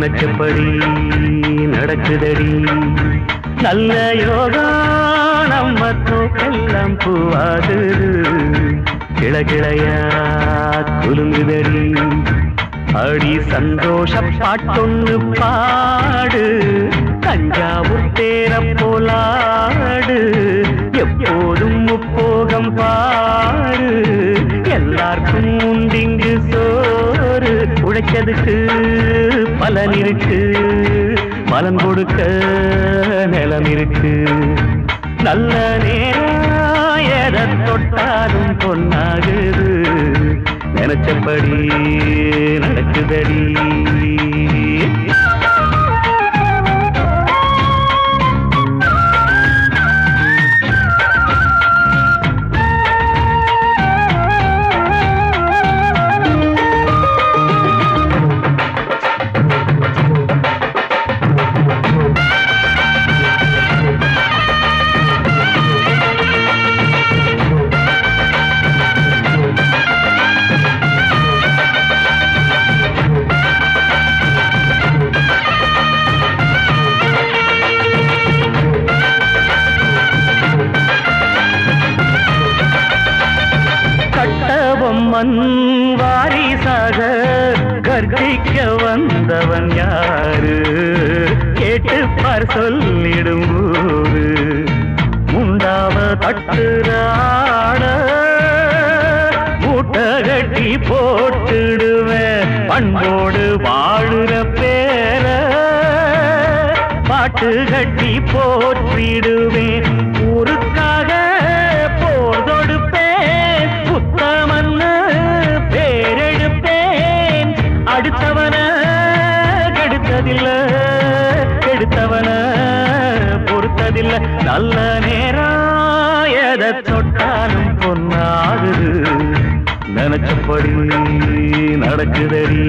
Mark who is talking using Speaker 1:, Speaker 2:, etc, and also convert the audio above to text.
Speaker 1: நினைச்சபடி நடக்குதடி. நல்ல யோகா நம்ம தோக்கெல்லாம் பூவாது கிளகிளையா குலுங்குதடி. அடி சந்தோஷ பாட்டொன்னு பாடு. தஞ்சாவூர் தேர போலாடு. எப்போதும் முப்போகம் பாடு. எல்லாருக்கும் உண்டிங்கு சோறு. உழைச்சதுக்கு பலன் இருக்கு பலன் கொடுக்க நிலம் இருக்கு நல்ல நேரம் எதை தொட்டாலும் பொன்னாகுது. நினைச்சபடி நடக்குதடி. அப்பன் வாரிசாக கற்பிக்க வந்தவன் யாரு? கேட்டு பார் சொல்லிடும் ஊரு. முண்டாவ தட்டுராட மூட்ட கட்டி போட்டுடுவேன். பண்போடு வாழுற பேர பாட்டு கட்டி போற்றிடுவேன். நல்ல நேரம் எதை தொட்டாலும் பொன்னாகுது. நினைச்சபடி நடக்குதடி.